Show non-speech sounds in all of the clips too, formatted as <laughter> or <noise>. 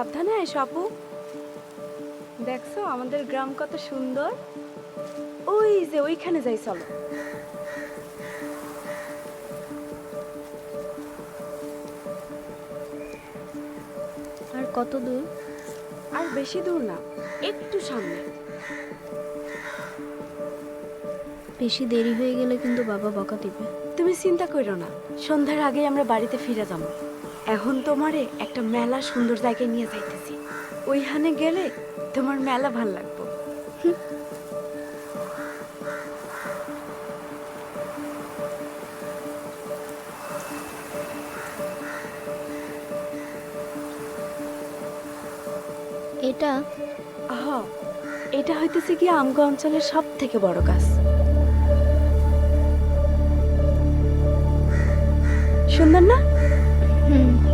সাবধানে আয় আপু দেখছ আমাদের গ্রাম কত সুন্দর। ওই যে ওইখানে যাই চলো। আর কত দূর? আর বেশি দূর না একটু সামনে। বেশি দেরি হয়ে গেলে কিন্তু বাবা বকা দিবে। তুমি চিন্তা করো না সন্ধ্যার আগে আমরা বাড়িতে ফিরে যাব। এখন তোমারে একটা মেলা সুন্দর জায়গায় নিয়ে যাইতেছি। ওইখানে গেলে তোমার মেলা ভালো লাগবে। এটা? আহ এটা হইতেছে কি আমগো অঞ্চলের সব থেকে বড় গাছ। সুন্দর না? হুম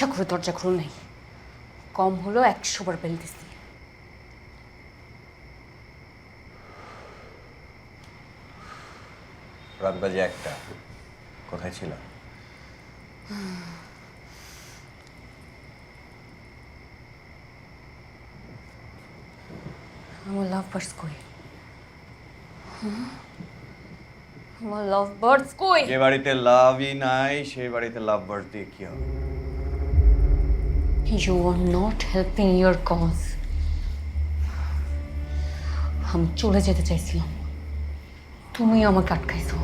ইচ্ছা করে দরজা খুলো নাই। কম হলো একশো বার বেল দিছি। রাত বাজে একটা। কোথায় ছিল? আমার লাভ বার্ডস কই? আমার লাভ বার্ডস কই? যে বাড়িতে লাভই নাই সেই বাড়িতে লাভ বার্ড দিয়ে কি হবে? You are not helping your cause আমি চলে যেতে চাইছিলাম তুমি আমাকে আটকাইছো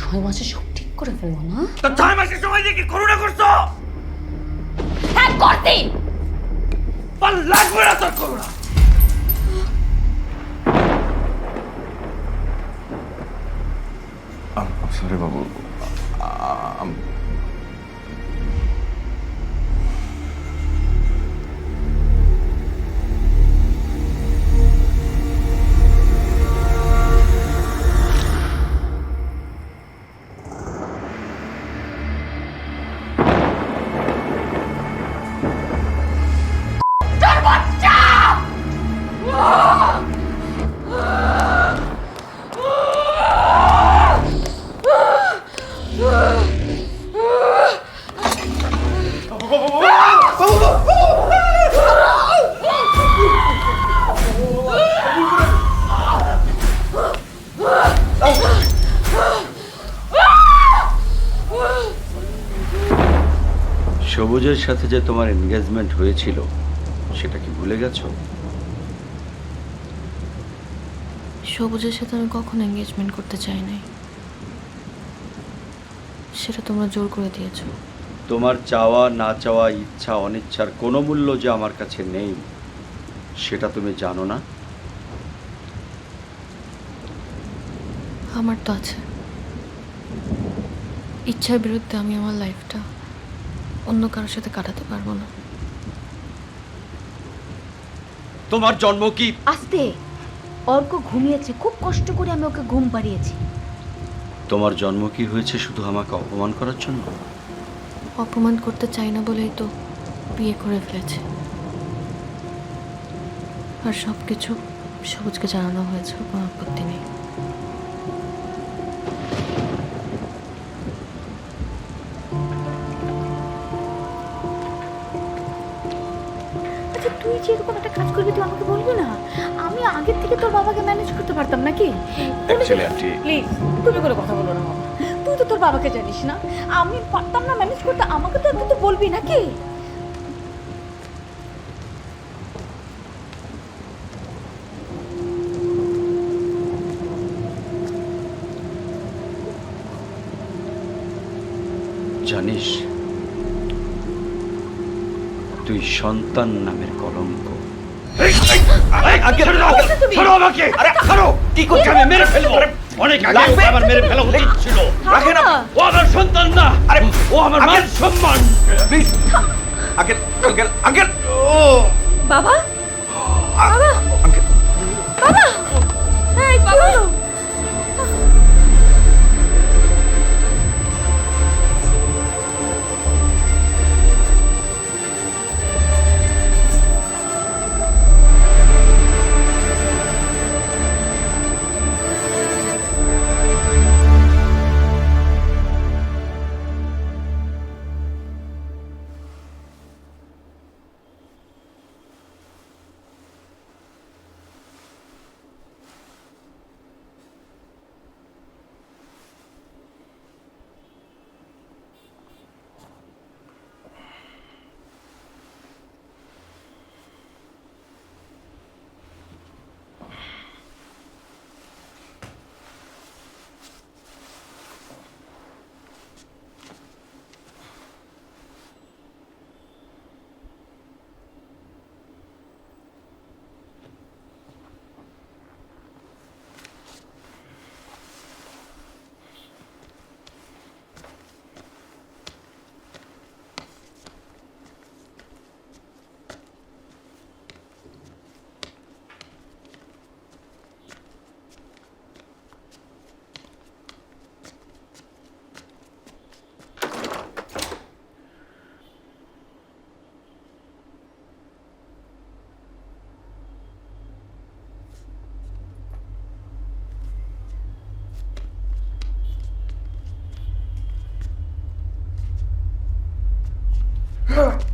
ছয় মাসে সব ঠিক করে ফেলব না তো ছয় মাসের সময় দিয়ে কি করুণা করছ হ্যাঁ করতে লাগবে না তোর করুণা সরি বাবু সবুজের সাথে যে তোমার এনগেজমেন্ট হয়েছিল সেটা কি ভুলে গেছো? সবুজের সাথে আমি কখনো এঙ্গেজমেন্ট করতে চাই নাই। সেটা তোমরা জোর করে দিয়েছ। তোমার চাওয়া না চাওয়া ইচ্ছা অনিচ্ছার কোনো মূল্য যে আমার কাছে নেই সেটা তুমি জানো না? আমার তো আছে। ইচ্ছার বিরুদ্ধে আমি আমার লাইফটা অন্য কারোর সাথে কাটাতে পারব না। তোমার জন্ম কি? আস্তে! অর্ক ঘুমিয়েছে খুব কষ্ট করে আমি ওকে ঘুম পাড়িয়েছি। তোমার জন্ম কি হয়েছে শুধু আমাকে অপমান করার জন্য? অপমান করতে চাই না বলেই তো বিয়ে করে ফেলেছে। আর সব কিছু সবুজকে জানানো হয়েছে কোনো আপত্তি নেই। তুই একটা কাজ করবি তুই আমাকে বলবি না? আমি আগের থেকে তোর বাবাকে ম্যানেজ করতে পারতাম নাকি? প্লিজ তুমি কোনো কথা বলো না বাবা। তুই তো তোর বাবাকে জানিস না। আমি পারতাম না ম্যানেজ করতে আমাকে তো একটু তো বলবি নাকি? জানিস সন্তান নামের কলঙ্ক। কি করছে? আমি মেরে ফেলব। অনেক আগে মেরে ফেলা উচিত ছিল। রাখেন আপনি। ও আমার সন্তান না। আরে ও আমার মান সম্মান ও। বাবা? আঙ্কেল এই বাবা। Huh? <gasps> <gasps>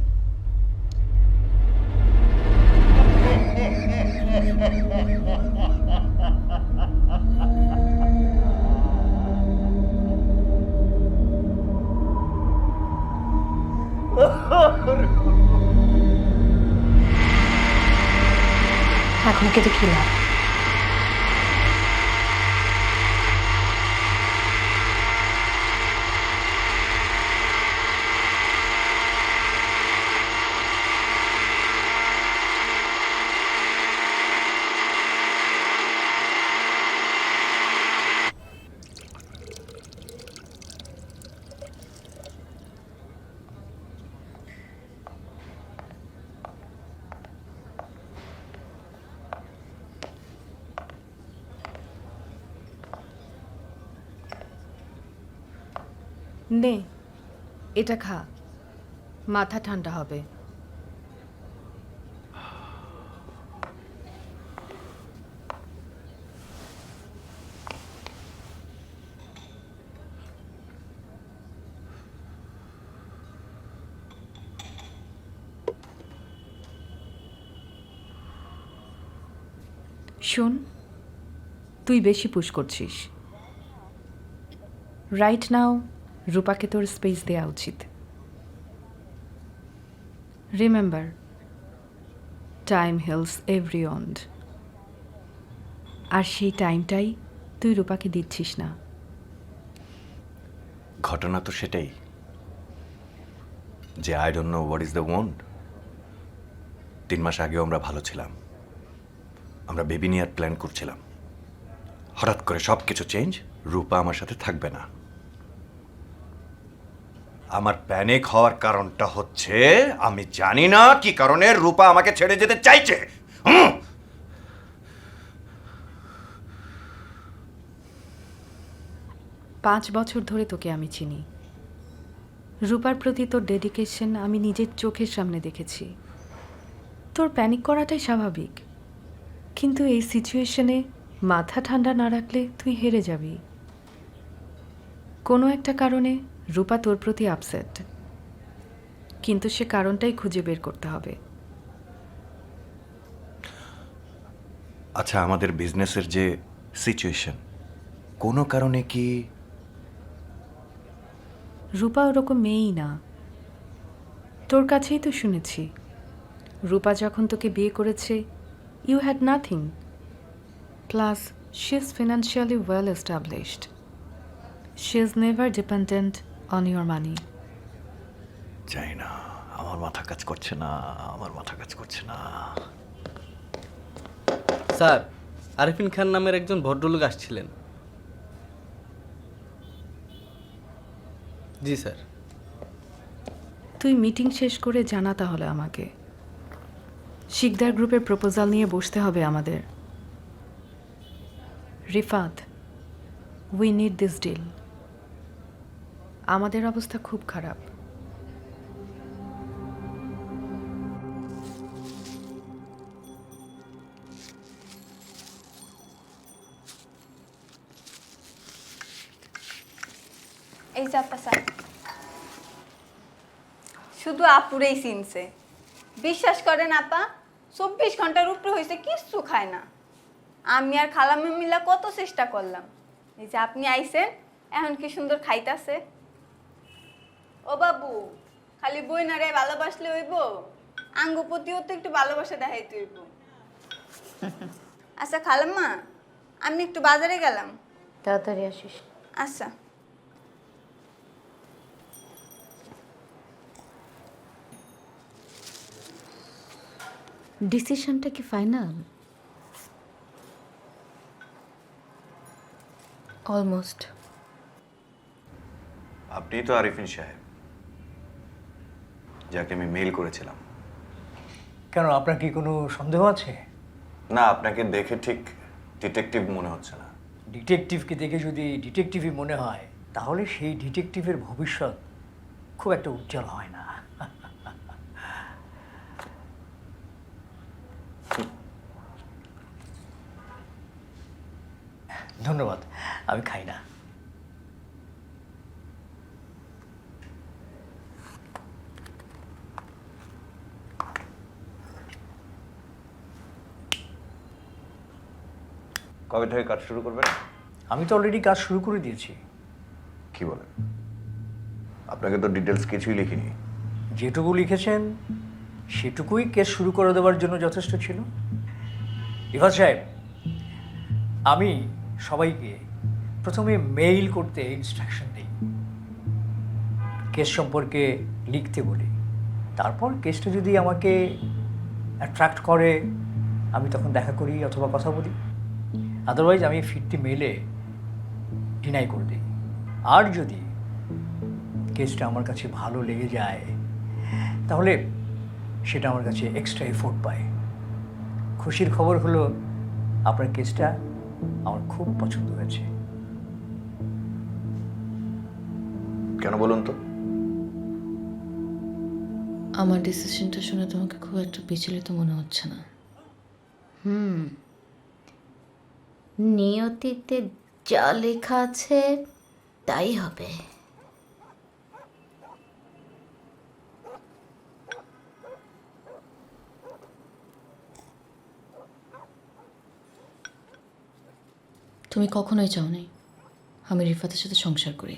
নে এটা খা। মাথা ঠান্ডা হবে। শোন তুই বেশি পুশ করছিস। রাইট নাও রূপাকে তোর স্পেস দেওয়া উচিত। Remember time heals every wound আর সেই টাইমটাই তুই রূপাকে দিচ্ছিস না। ঘটনা তো সেটাই। যে I don't know what is the want তিন মাস আগেও আমরা ভালো ছিলাম। আমরা বেবি নেওয়ার প্ল্যান করছিলাম। হঠাৎ করে সব কিছু চেঞ্জ রূপা আমার সাথে থাকবে না। আমার প্যানিক হওয়ার কারণটা হচ্ছে, আমি জানি না কি কারণে রূপা আমাকে ছেড়ে যেতে চাইছে! পাঁচ বছর ধরে তোকে আমি চিনি। রূপার প্রতি তোর ডেডিকেশন আমি নিজের চোখের সামনে দেখেছি। তোর প্যানিক করাটাই স্বাভাবিক। কিন্তু এই সিচুয়েশনে মাথা ঠান্ডা না রাখলে তুই হেরে যাবি। কোনো একটা কারণে রূপা তোর প্রতি আপসেট কিন্তু সে কারণটাই খুঁজে বের করতে হবে। আচ্ছা আমাদের বিজনেসের যে সিচুয়েশন কোনো কারণে কি রূপা ওরকম মেয়েই না। তোর কাছেই তো শুনেছি। রূপা যখন তোকে বিয়ে করেছে you had nothing plus she is financially well established she is never dependent on your money জানি না আমার মাথা কাজ করছে না আমার মাথা কাজ করছে না। স্যার আরিফিন খান নামের একজন ভদ্রলোক আসছিলেন। জি স্যার। তুই মিটিং শেষ করে জানা তাহলে আমাকে। শিকদার গ্রুপের প্রপোজাল নিয়ে বসতে হবে আমাদের। Rifat we need this deal আমাদের অবস্থা খুব খারাপ। এই স্যার। শুধু আপুরেই চিনছে। বিশ্বাস করেন আপা, চব্বিশ ঘণ্টার উপরে হয়েছে কিচ্ছু খায় না। আমি আর খালামে মিলা কত চেষ্টা করলাম। এই যে আপনি আইছেন, এখন কি সুন্দর খাইতাছে? ও বাবু খালি বই না রে ভালোবাসলে হইব? আঙ্গ প্রতিও তো একটু ভালোবাসা দেখাইতে হইব। <laughs> আচ্ছা খালাম্মা আমি একটু বাজারে গেলাম। তাড়াতাড়ি আসিস। আচ্ছা। ডিসিশনটা কি ফাইনাল? অলমোস্ট। আপনি তো আরিফিন সাহেব। যাকে আমি মেইল করেছিলাম। কেন আপনার কি কোনো সন্দেহ আছে? না আপনাকে দেখে ঠিক ডিটেকটিভ মনে হচ্ছে না। ডিটেকটিভকে দেখে যদি ডিটেকটিভই মনে হয় তাহলে সেই ডিটেকটিভের ভবিষ্যৎ খুব একটা উজ্জ্বল হয় না। ধন্যবাদ আমি খাই না। কবে থেকে কাজ শুরু করবেন? আমি তো অলরেডি কাজ শুরু করে দিয়েছি। কি বলেন? আপনাকে তো ডিটেলস কিছুই লিখিনি। যেটুকু লিখেছেন সেটুকুই কেস শুরু করে দেওয়ার জন্য যথেষ্ট ছিল। রিফাত সাহেব আমি সবাইকে প্রথমে মেইল করতে ইনস্ট্রাকশন দিই। কেস সম্পর্কে লিখতে বলি। তারপর কেসটা যদি আমাকে অ্যাট্রাক্ট করে আমি তখন দেখা করি অথবা কথা বলি। আদারওয়াইজ আমি ফিরতি মেলে ডিনাই করে দিই। আর যদি কেসটা আমার কাছে ভালো লেগে যায় তাহলে সেটা আমার কাছে এক্সট্রা এফোর্ট পায়। খুশির খবর হলো আপনার কেসটা আমার খুব পছন্দ হয়েছে। কেন বলুন তো? আমার ডিসিশনটা শুনে তোমাকে খুব একটা বিচলিত মনে হচ্ছে না। নিয়তিতে যা লেখা আছে তাই হবে। তুমি কখনোই চাওনি আমি রিফাতের সাথে সংসার করি।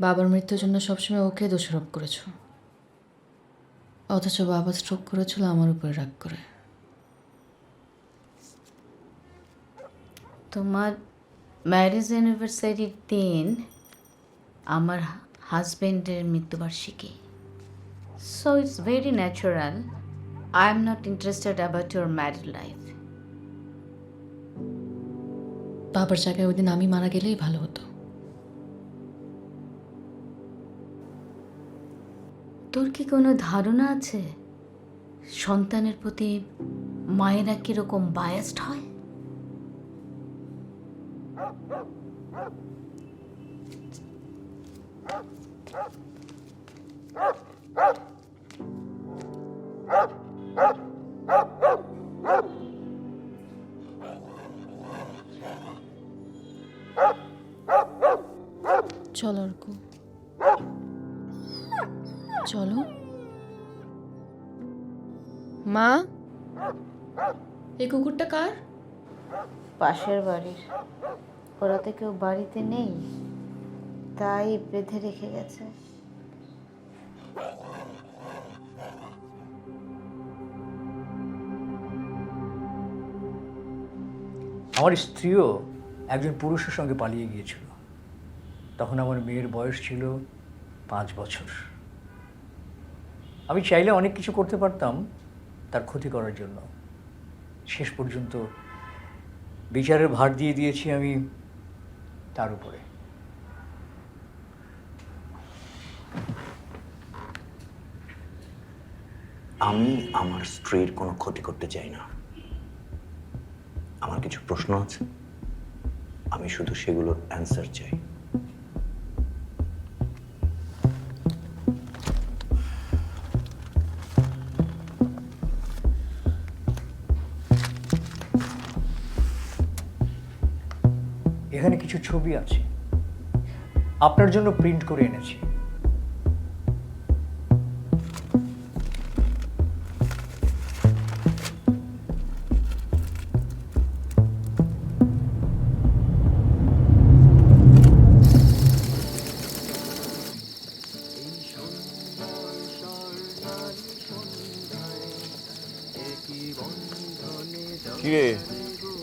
বাবার মৃত্যুর জন্য সবসময় ওকে দোষারোপ করেছ। অথচ বাবা স্ট্রোক করেছিল আমার উপরে রাগ করে। তোমার ম্যারেজ অ্যানিভার্সারির দিন আমার হাজবেন্ডের মৃত্যুবার্ষিকী। So it's very natural I am not interested about your married life বাবার জায়গায় ওই দিন আমি মারা গেলেই ভালো হতো। তোর কি কোনো ধারণা আছে? সন্তানের প্রতি মায়েরা কীরকম বায়াসড হয়? চলো অর্ক। চলো। মা? এই কুকুরটা কার? পাশের বাড়ির। ওরা কেউ বাড়িতে নেই, তাই বেঁধে রেখে গেছে। আমার স্ত্রীও একজন পুরুষের সঙ্গে পালিয়ে গিয়েছিল। তখন আমার মেয়ের বয়স ছিল পাঁচ বছর। আমি চাইলে অনেক কিছু করতে পারতাম তার ক্ষতি করার জন্য। শেষ পর্যন্ত বিচারের ভার দিয়ে দিয়েছি আমি তার উপরে। আমি আমার স্ত্রীর কোনো ক্ষতি করতে চাই না। আমার কিছু প্রশ্ন আছে। আমি শুধু সেগুলোর অ্যান্সার চাই। ছবি আছে। আপনার জন্য প্রিন্ট করে এনেছি।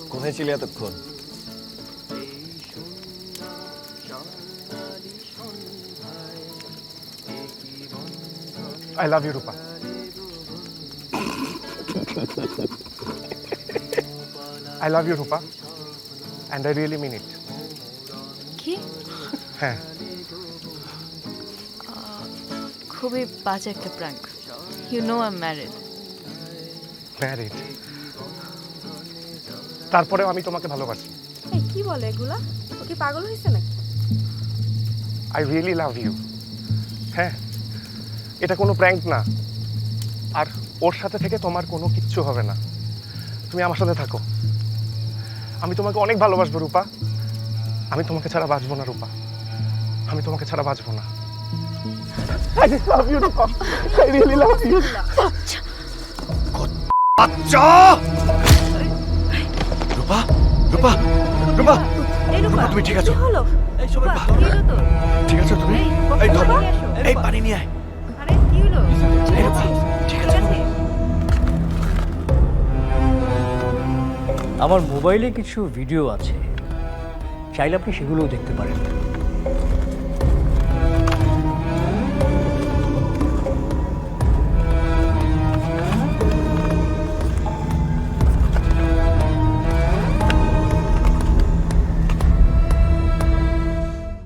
কোথায় ছিলি এতক্ষণ? I love you, Rupa. I love you, Rupa. And I really mean it. কি? হ্যাঁ। খুবই বাজে একটা prank you know I married married তারপরেও আমি তোমাকে ভালোবাসি। এই কি বলে এগুলা? ও কি পাগল হয়েছে নাকি? আই রিয়েলি লাভ ইউ হ্যাঁ। এটা কোনো প্র্যাঙ্ক না। আর ওর সাথে থেকে তোমার কোনো কিচ্ছু হবে না। তুমি আমার সাথে থাকো। আমি তোমাকে অনেক ভালোবাসবো রূপা। আমি তোমাকে ছাড়া বাঁচবো না রূপা। আমি তোমাকে ছাড়া বাঁচবো না. আচ্ছা রূপা। রূপা রূপা রূপা। তুমি ঠিক আছো? রূপা? ঠিক আছে তুমি? এই ধর এই পানি নিয়ে আয়। আমার মোবাইলে কিছু ভিডিও আছে। চাইলে আপনি সেগুলোও দেখতে পারেন।